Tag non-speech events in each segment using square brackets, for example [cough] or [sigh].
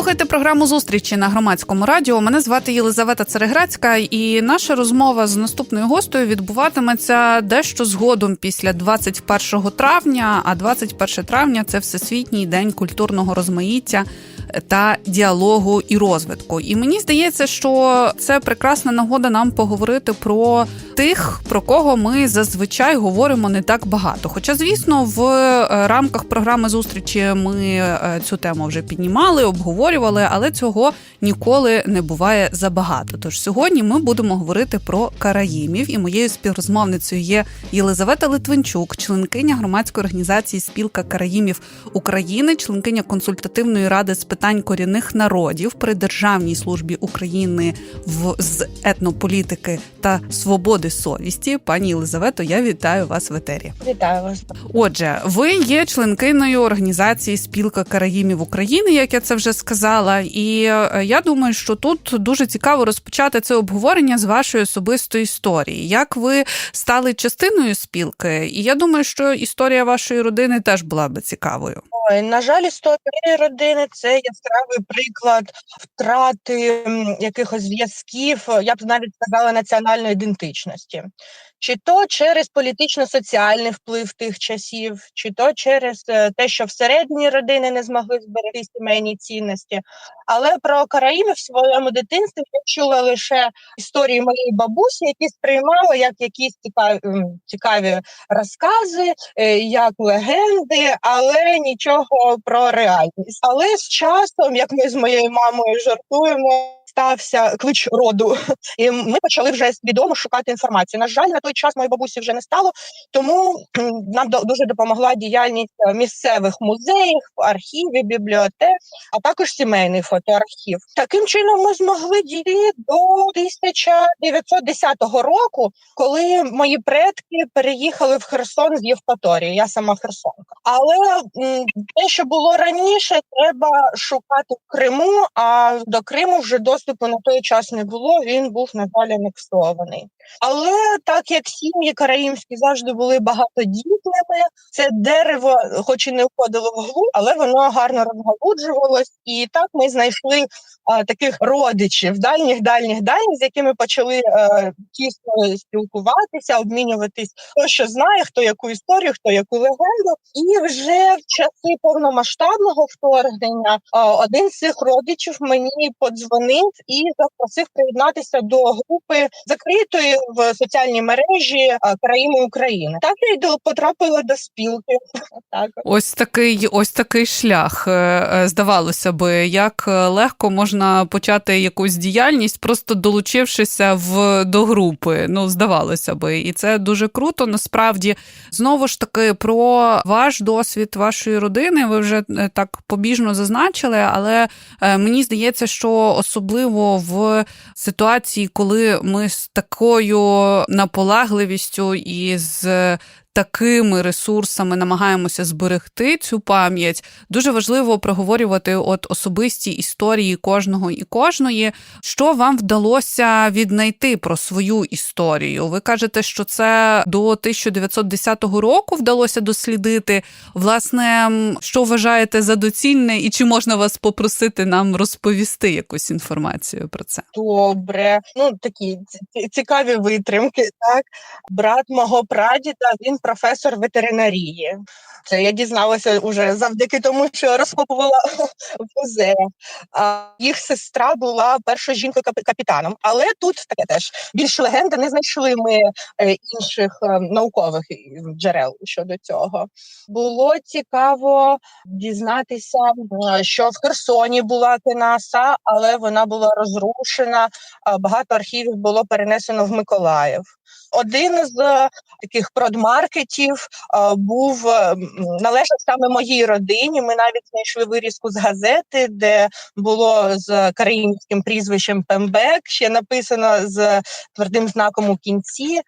Слухаєте програму зустрічі на громадському радіо. Мене звати Єлизавета Цереграцька, і наша розмова з наступною гостею відбуватиметься дещо згодом після 21 травня. А 21 травня це всесвітній день культурного розмаїття та діалогу і розвитку. І мені здається, що це прекрасна нагода нам поговорити про тих, про кого ми зазвичай говоримо не так багато. Хоча, звісно, в е, рамках програми зустрічі ми е, цю тему вже піднімали, обговорювали, але цього ніколи не буває забагато. Тож сьогодні ми будемо говорити про караїмів, і моєю співрозмовницею є Єлизавета Литвинчук, членкиня громадської організації Спілка Караїмів України, членкиня консультативної ради з питань корінних народів при Державній службі України в з етнополітики та свободи совісті. Пані Єлизавето, я вітаю вас в етері. Вітаю вас. Отже, ви є членкиною організації Спілка Караїмів України, як я це вже сказала. І е, я думаю, що тут дуже цікаво розпочати це обговорення з вашої особистої історії. Як ви стали частиною спілки? І я думаю, що історія вашої родини теж була би цікавою. Ой, на жаль, історія родини це яскравий приклад втрати якихось зв'язків, я б навіть сказала, національної ідентичності. Чи то через політично-соціальний вплив тих часів, чи то через е, те, що всередині родини не змогли зберегти сімейні цінності. Але про Караїмів в своєму дитинстві я чула лише історії моєї бабусі, які сприймала як якісь цікаві, цікаві розкази, е, як легенди, але нічого про реальність. Але з часом, як ми з моєю мамою жартуємо, стався клич роду, і ми почали вже свідомо шукати інформацію. На жаль, на той час моєї бабусі вже не стало, тому нам дуже допомогла діяльність е, місцевих музеїв, архівів, бібліотек, а також сімейний фотоархів. Таким чином, ми змогли дійти до 1910 року, коли мої предки переїхали в Херсон з Євпаторії. Я сама Херсонка. Але те, що було раніше, треба шукати в Криму. А до Криму вже доступу на той час не було. Він був на жаль анексований. Але так як сім'ї караїмські завжди були багатодітними, це дерево, хоч і не входило в глу, але воно гарно розгалуджувалось. І так ми знайшли а, таких родичів дальніх, дальніх, дальніх, з якими почали е, тісно спілкуватися, обмінюватись хто що знає, хто яку історію, хто яку легенду. І вже в часи повномасштабного вторгнення а, один з цих родичів мені подзвонив і запросив приєднатися до групи закритої в соціальній мережі Країни України. Так я й потрапила до спілки. [laughs] Так. Ось такий, ось такий шлях. Е, е, Здавалося би, як е, легко можна почати якусь діяльність, просто долучившися в до групи. Ну, здавалося би, і це дуже круто. Насправді, знову ж таки, про ваш досвід вашої родини. Ви вже е, так побіжно зазначили, але е, мені здається, що особливо в ситуації, коли ми з такою наполегливістю і з такими ресурсами намагаємося зберегти цю пам'ять. Дуже важливо проговорювати от особисті історії кожного і кожної. Що вам вдалося віднайти про свою історію? Ви кажете, що це до 1910 року вдалося дослідити. Власне, що вважаєте за доцільне, і чи можна вас попросити нам розповісти якусь інформацію про це? Добре, ну такі цікаві витримки. Так, брат мого прадіда, він професор ветеринарії. Це я дізналася уже завдяки тому, що розкопувала [laughs] в музеях. А їх сестра була першою жінкою капі- капітаном. Але тут таке теж більш легенди не знайшли ми е, інших е, наукових е, джерел щодо цього. Було цікаво дізнатися, що в Херсоні була Кенаса, але вона була розрушена. Багато архівів було перенесено в Миколаїв. Один з е, таких продмаркетів е, був е, належав саме моїй родині. Ми навіть знайшли вирізку з газети, де було з караїмським прізвищем Пембек, ще написано з твердим знаком у кінці.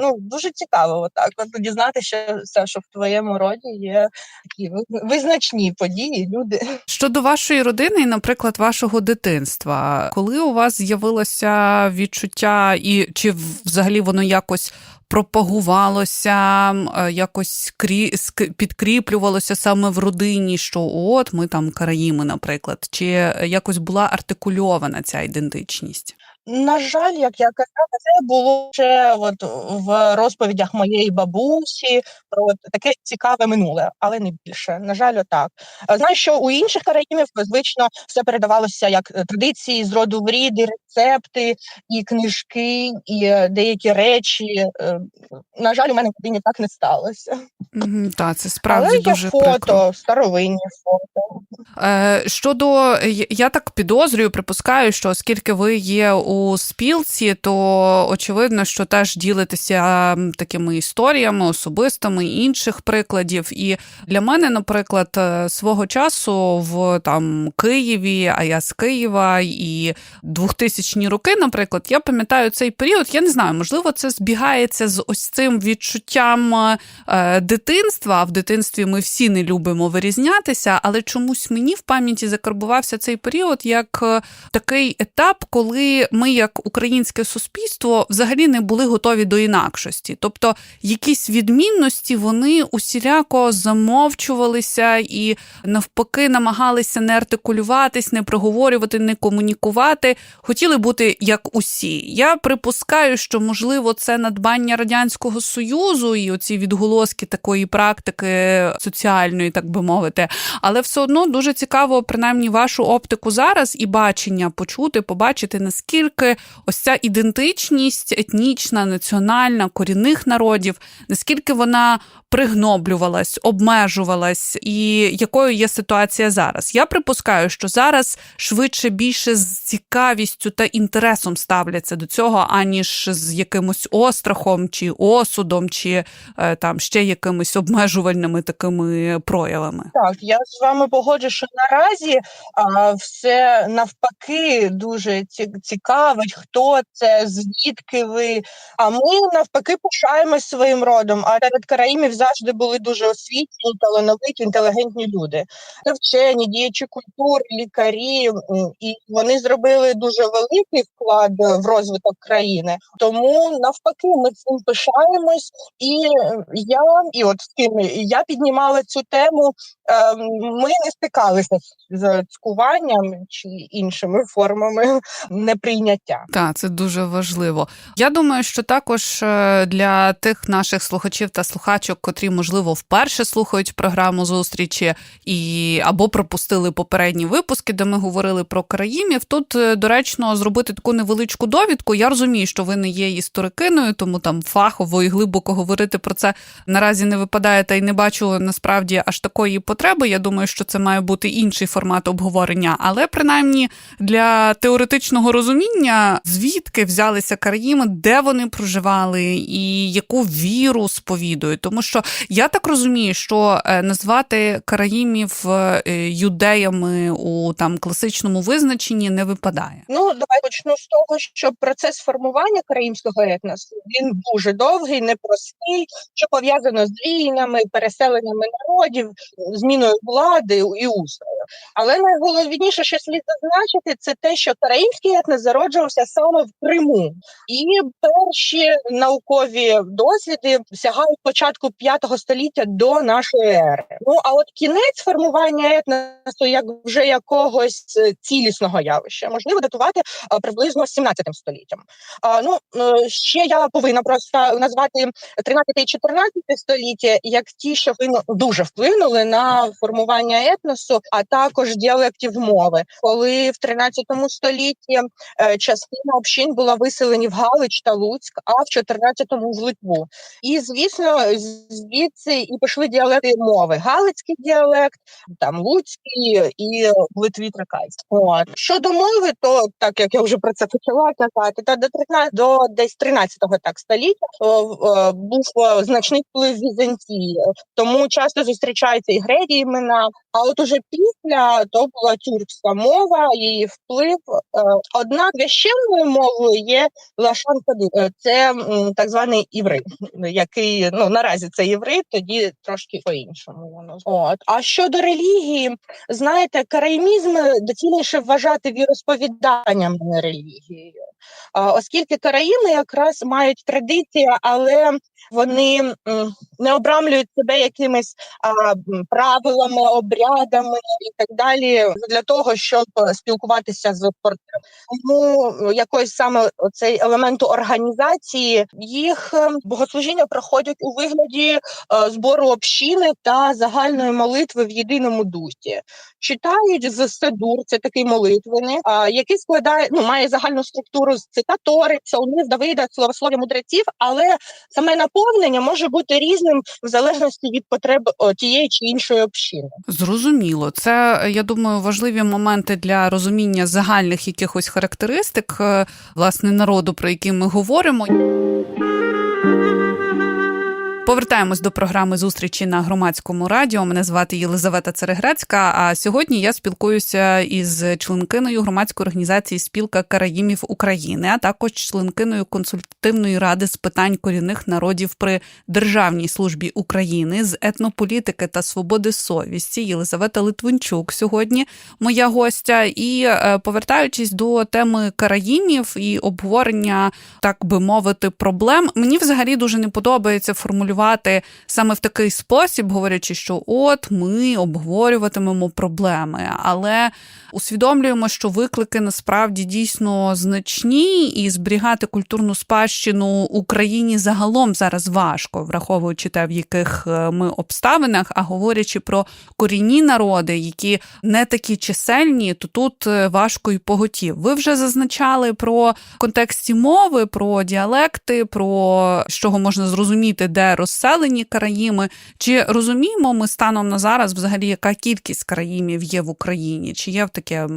Ну дуже цікаво, отак от дізнатися, що, що в твоєму роді є такі визначні події, люди. Щодо вашої родини, і, наприклад, вашого дитинства, коли у вас з'явилося відчуття, і чи взагалі воно якось пропагувалося, е, якось крі... підкріплювалося саме в родині, що от ми там караїми, наприклад, чи якось була артикульована ця ідентичність? На жаль, як я казала, це було ще от в розповідях моєї бабусі про таке цікаве минуле, але не більше. На жаль, отак. Знаю, що у інших країнів звично все передавалося як е, традиції з роду в рід, і рецепти, і книжки, і е, деякі речі. Е, На жаль, у мене в родині так не сталося. Мгм, Та це справді але є дуже фото, прикро. старовинні фото. Е, Щодо я так підозрюю, припускаю, що оскільки ви є у спілці, то очевидно, що теж ділитеся такими історіями особистими інших прикладів. І для мене, наприклад, е, свого часу в там Києві, а я з Києва, і 2000-ні роки, наприклад, я пам'ятаю цей період. Я не знаю, можливо, це збігається з ось цим відчуттям е, дитинства. А в дитинстві ми всі не любимо вирізнятися, але чомусь мені в пам'яті закарбувався цей період як е, такий етап, коли ми, як українське суспільство, взагалі не були готові до інакшості. Тобто якісь відмінності вони усіляко замовчувалися і навпаки намагалися не артикулюватись, не проговорювати, не комунікувати, хотіли бути як усі. Я припускаю, що можливо це надбання радянського союзу і оці відголоски такої практики соціальної, так би мовити. Але все одно дуже цікаво, принаймні, вашу оптику зараз і бачення почути, побачити наскільки ось ця ідентичність етнічна, національна, корінних народів, наскільки вона пригноблювалась, обмежувалась, і якою є ситуація зараз. Я припускаю, що зараз швидше більше з цікавістю та інтересом ставляться до цього, аніж з якимось острахом чи осудом, чи е, там ще якимись обмежувальними такими проявами. Так, я з вами погоджу, що наразі а, все навпаки дуже ці- цікавить, хто це, звідки ви. А ми навпаки пишаємось своїм родом. А серед караїмів завжди були дуже освічені, талановиті, інтелігентні люди. Це вчені, діячі культури, лікарі, і вони зробили дуже великий вклад в розвиток країни. Тому навпаки, ми цим пишаємось. І я, і от з ким я піднімала цю тему. Ем, Ми не стикалися з цькуванням чи іншими формами неприйняття. Так, це дуже важливо. Я думаю, що також е, для тих наших слухачів та слухачок, котрі, можливо, вперше слухають програму зустрічі і або пропустили попередні випуски, де ми говорили про країмів. Тут е, доречно зробити таку невеличку довідку. Я розумію, що ви не є історикиною, тому там фахово і глибоко говорити про це наразі не випадає, та й не бачу насправді аж такої потреби. Я думаю, що це має бути інший формат обговорення, але принаймні для теоретичного розуміння, звідки взялися караїми, де вони проживали і яку віру сповідують. Тому що я так розумію, що е, назвати караїмів е, юдеями у там класичному визначенні не випадає. Ну давай почну з того, що процес формування країмського етносу він дуже довгий, непростий, що пов'язано з війнами, переселеннями народів, зміною влади і устрою. Але найголовніше, що слід зазначити, це те, що караїмський етнос зароджувався саме в Криму, і перші наукові досліди сягають початку 5 століття до нашої ери. Ну а от кінець формування етносу, як вже якогось е, цілісного явища, можливо датувати приблизно 17 століттям. А, ну е, ще я повинна просто назвати 13 і 14 століття як ті, що ну, дуже вплинули на формування етносу, а також діалектів мови, коли в 13 столітті е, частина общин була виселені в Галич та Луцьк, а в 14-му в Литву. І звісно, звідси і пішли діалекти мови: Галицький діалект, там Луцький і в Литві. От щодо мови, то так як я вже про це почала казати, та до 13, до десь 13-го так століття о, був о, значний вплив Візантії, тому часто зустрічаються і греді імена. А от уже після то була тюркська мова, її вплив. Е, Однак священною мовою є лашан кадир. Е, Це так званий іврит, який ну наразі це єврит, тоді трошки по-іншому воно. От а щодо релігії, знаєте, караїмізм доцільніше вважати віросповіданням, релігією. Оскільки караїми якраз мають традиції, але вони не обрамлюють себе якимись правилами, обрядами і так далі для того, щоб спілкуватися з портом. Тому якось саме цей елементу організації їх богослужіння проходять у вигляді збору общини та загальної молитви в єдиному дусі. Читають з седур, це такий молитвений, а, який складає, ну має загальну структуру з цитатори, псалмів, Давида, словослов'я мудреців, але саме наповнення може бути різним в залежності від потреб тієї чи іншої общини. Зрозуміло, це я думаю важливі моменти для розуміння загальних якихось характеристик е, власне народу, про які ми говоримо. Повертаємось до програми зустрічі на громадському радіо. Мене звати Єлизавета Цереграцька. А сьогодні я спілкуюся із членкиною громадської організації Спілка Караїмів України, а також членкиною консультативної ради з питань корінних народів при Державній службі України з етнополітики та свободи совісті. Єлизавета Литвинчук сьогодні моя гостя. І е, повертаючись до теми караїмів і обговорення, так би мовити, проблем, мені взагалі дуже не подобається формулювати саме в такий спосіб, говорячи, що от ми обговорюватимемо проблеми, але усвідомлюємо, що виклики насправді дійсно значні, і зберігати культурну спадщину Україні загалом зараз важко, враховуючи те, в яких е, ми обставинах, а говорячи про корінні народи, які не такі чисельні, то тут е, важко і поготів. Ви вже зазначали про контексті мови, про діалекти, про з чого можна зрозуміти, де розселені країми. Чи розуміємо ми станом на зараз, взагалі, яка кількість країмів є в Україні? Чи є в таке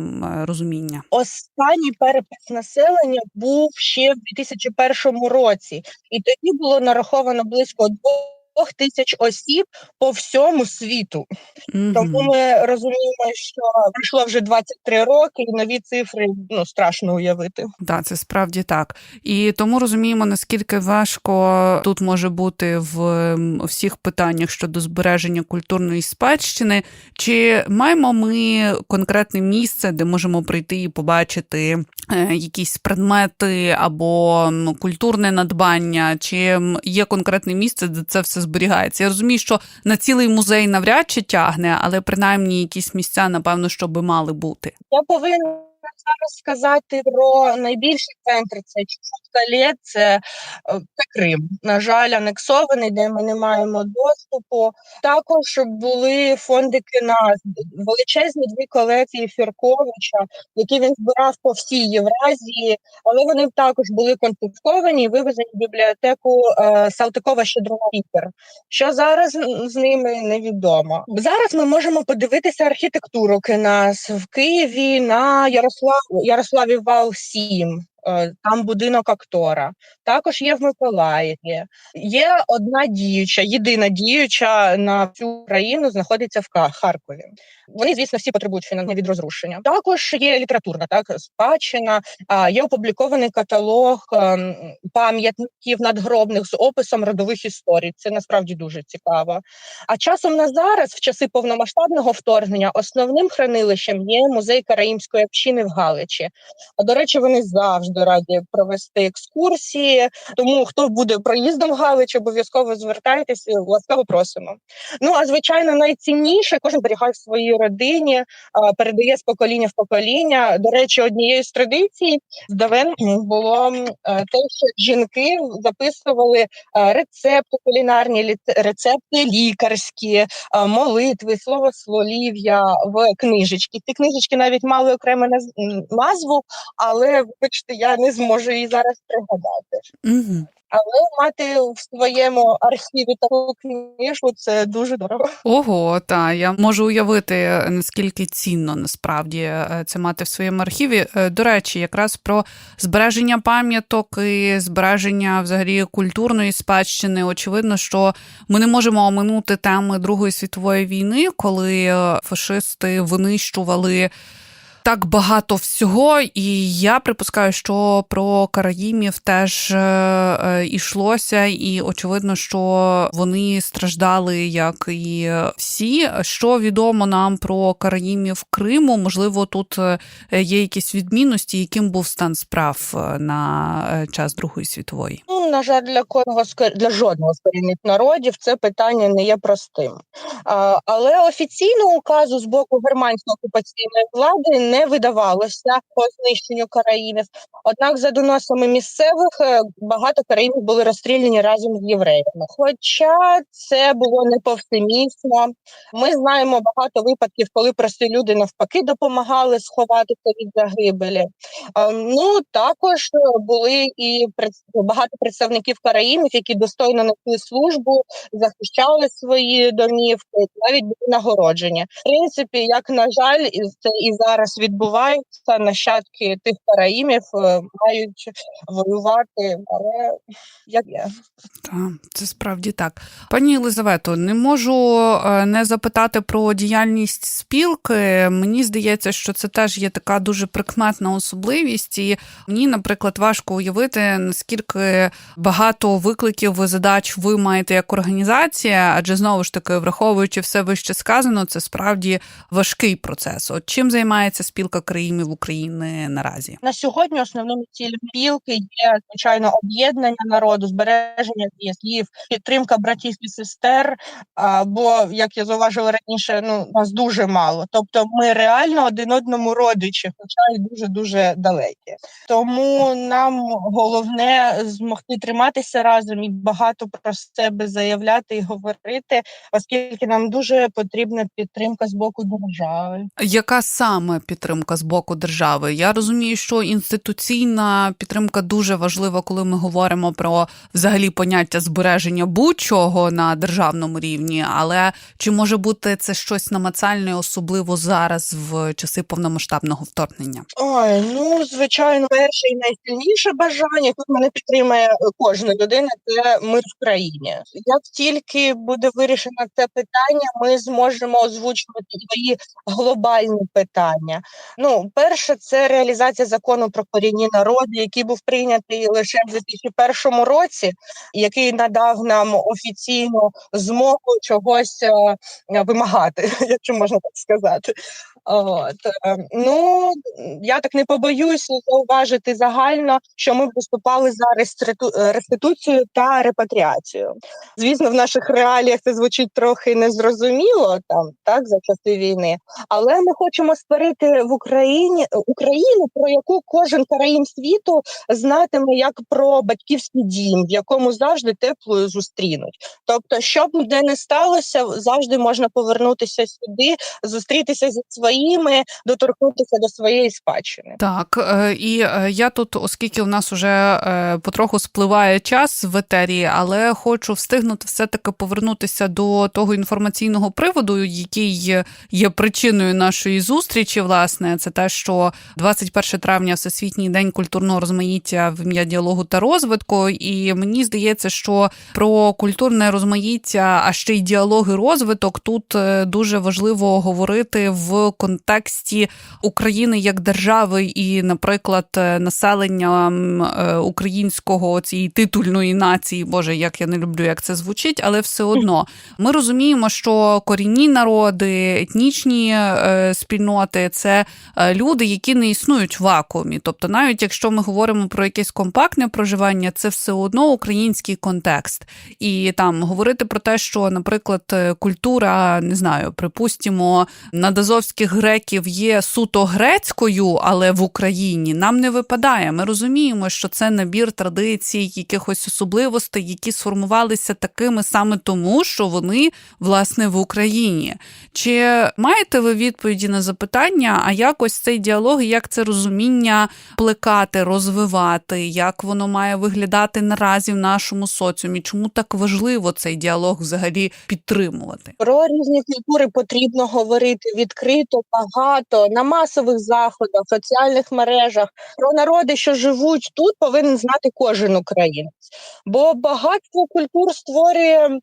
розуміння? Останній перепис населення був ще в 2001 році, і тоді було нараховано близько двох тисяч осіб по всьому світу. Тому ми розуміємо, що пройшло вже 23 роки, і нові цифри ну страшно уявити. Так, це справді так. І тому розуміємо, наскільки важко тут може бути в всіх питаннях щодо збереження культурної спадщини. Чи маємо ми конкретне місце, де можемо прийти і побачити е, якісь предмети або культурне надбання, чи є конкретне місце, де це все зберігається? Я розумію, що на цілий музей навряд чи тягне, але принаймні якісь місця, напевно, що би мали бути. Я повинна зараз сказати про найбільший центр. Це Чукалє, це, е, це Крим. На жаль, анексований, де ми не маємо доступу. Також були фонди кіна, величезні дві колекції Фірковича, які він збирав по всій Євразії, але вони також були конфісковані і вивезені в бібліотеку е, Салтикова Щедрова Вітер. Що зараз з- ними невідомо. Зараз ми можемо подивитися архітектуру Кенас в Києві на Ярослав Ярославі Вал 7. Е, Там будинок актора. Також є в Миколаєві. Є одна діюча, єдина діюча на всю країну знаходиться в Харкові. Вони, звісно, всі потребують фінансування від розрушення. Також є літературна так спадщина. Є опублікований каталог ем, пам'ятників надгробних з описом родових історій. Це насправді дуже цікаво. А часом на зараз, в часи повномасштабного вторгнення, основним хранилищем є музей караїмської общини в Галичі. А до речі, вони завжди раді провести екскурсії. Тому хто буде проїздом в Галич, обов'язково звертайтеся, ласкаво просимо. Ну а звичайно, найцінніше кожен берігає в своїй родині, передає з покоління в покоління. До речі, однією з традицій здавен було те, що жінки записували рецепти кулінарні, рецепти лікарські, молитви, словослов'я в книжечки. Ці книжечки навіть мали окрему назву, але вибачте, я не зможу її зараз пригадати. Угу. Але мати в своєму архіві таку книжку це дуже дорого. Ого, та я можу уявити, наскільки цінно насправді е, це мати в своєму архіві. Е, До речі, якраз про збереження пам'яток і збереження взагалі культурної спадщини. Очевидно, що ми не можемо оминути теми Другої світової війни, коли е, фашисти винищували. Так багато всього, і я припускаю, що про караїмів теж е, е, ішлося, і очевидно, що вони страждали, як і всі. Що відомо нам про караїмів Криму? Можливо, тут е, є якісь відмінності, яким був стан справ на час Другої світової. Ну, на жаль, для кожного для жодного з корінних народів це питання не є простим. Але офіційного указу з боку германської окупаційної влади не видавалося по знищенню караїмів. Однак, за доносами місцевих, е, багато караїмів були розстріляні разом з євреями. Хоча це було не повсемісно. Ми знаємо багато випадків, коли прості люди навпаки допомагали сховатися від загибелі. Ну також е, були і багато представників караїмів, які достойно несли службу, захищали свої домівки, навіть були нагороджені. В принципі, як на жаль, це і зараз відбувається. Нащадки тих караїмів е, мають воювати, але як є. Так, це справді так. Пані Єлизавето, не можу е, не запитати про діяльність спілки. Мені здається, що це теж є така дуже прикметна особливість, і мені, наприклад, важко уявити, наскільки багато викликів задач ви маєте як організація, адже знову ж таки, враховуючи все вище сказано, це справді важкий процес. От чим займається спілка країнів України наразі? На сьогодні основними цілями спілки є звичайно об'єднання народу, збереження зв'язків, підтримка братів і сестер. Бо, як я зауважила раніше, ну нас дуже мало. Тобто, ми реально один одному родичі, хоча й дуже дуже далекі. Тому нам головне змогти триматися разом і багато про себе заявляти і говорити, оскільки нам дуже потрібна підтримка з боку держави. Яка саме підтримка з боку держави? Я розумію, що інституційна підтримка дуже важлива, коли ми говоримо про взагалі поняття збереження будь-чого на державному рівні. Але чи може бути це щось намацальне, особливо зараз в часи повномасштабного вторгнення? Ой, ну звичайно, перше і найсильніше бажання тут мене підтримує е, кожна людина. Це мир в країні. Як тільки буде вирішено це питання, ми зможемо озвучувати свої глобальні питання. Ну, перше, це реалізація закону про корінні народи, який був прийнятий лише в 2001 році, який надав нам офіційну змогу чогось е, вимагати, [laughs] якщо можна так сказати. От е, ну я так не побоюсь зауважити загально, що ми виступали за е, реституцію та репатріацію. Звісно, в наших реаліях це звучить трохи незрозуміло там, так за часи війни. Але ми хочемо створити в Україні Україну, про яку кожен країн світу знатиме як про батьківський дім, в якому завжди теплою зустрінуть. Тобто, що б де не сталося, завжди можна повернутися сюди, зустрітися зі своїми, доторкнутися до своєї спадщини. Так, е, і е, я тут, оскільки у нас уже е, потроху спливає час в етері, але хочу встигнути все-таки повернутися до того інформаційного приводу, який є причиною нашої зустрічі. Власне, це те, що 21 травня Всесвітній день культурного розмаїття в ім'я діалогу та розвитку. І мені здається, що про культурне розмаїття, а ще й діалог і розвиток тут дуже важливо говорити в контексті України як держави і, наприклад, е, населення е, українського цієї титульної нації, боже, як я не люблю, як це звучить, але все одно ми розуміємо, що корінні народи, етнічні е, спільноти це люди, які не існують в вакуумі. Тобто, навіть якщо ми говоримо про якесь компактне проживання, це все одно український контекст. І там говорити про те, що, наприклад, культура, не знаю, припустимо, надазовських греків є суто грецькою, але в Україні нам не випадає. Ми розуміємо, що це набір традицій, якихось особливостей, які сформувалися такими саме тому, що вони власне в Україні. Чи маєте ви відповіді на запитання, а як ось цей діалог, як це розуміння плекати, розвивати, як воно має виглядати наразі в нашому соціумі? Чому так важливо цей діалог взагалі підтримувати? Про різні культури потрібно говорити відкрито багато, багато на масових заходах, соціальних мережах про народи, що живуть тут, повинен знати кожен українець. Бо багатство культур створює е,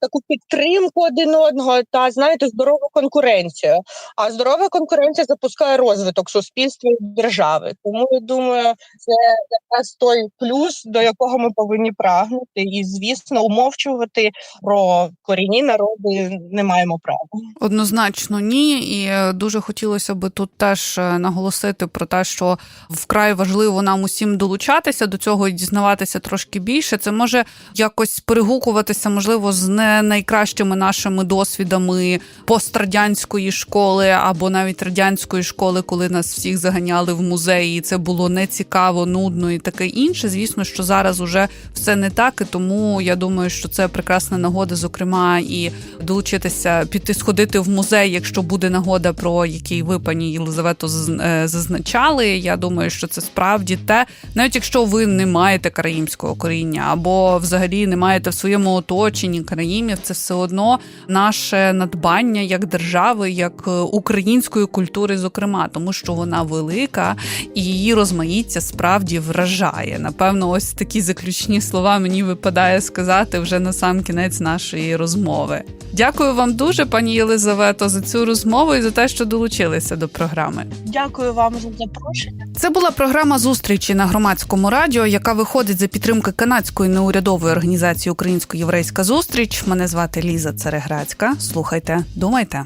таку підтримку один одного та знаєте здорову конкуренцію. А здорова конкуренція запускає розвиток суспільства і держави. Тому я думаю, це якраз той плюс, до якого ми повинні прагнути, і звісно, умовчувати про корінні народи не маємо права. Однозначно ні, і е, дуже хотілося би тут теж е, наголосити про те, що вкрай важливо нам усім долучатися до цього і дізнаватися трошки більше. Це може якось перегукуватися, можливо, з не найкращими нашими досвідами пострадянської школи або навіть радянської школи, коли нас всіх заганяли в музеї. і Це було нецікаво, нудно і таке інше. Звісно, що зараз уже все не так, і тому я думаю, що це прекрасна нагода, зокрема, і долучитися, піти сходити в музей, якщо буде нагода, про який ви, пані Єлизавето, з- е, зазначали. Я думаю, що це справді те, навіть якщо ви не маєте караїмського коріння, або взагалі не маєте в своєму оточенні караїмів, це все одно наше надбання як держави, як е, української культури, зокрема, тому що вона велика і її розмаїття справді вражає. Напевно, ось такі заключні слова мені випадає сказати вже на сам кінець нашої розмови. Дякую вам дуже, пані Єлизавето, за цю розмову і за те, що долучилися до програми. Дякую вам за запрошення. Це була програма зустрічі на громадському радіо, яка виходить за підтримки канадської неурядової організації Українсько-єврейська зустріч. Мене звати Ліза Цереграцька. Слухайте, думайте.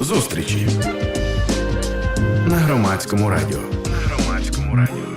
Зустрічі на громадському радіо. На громадському радіо.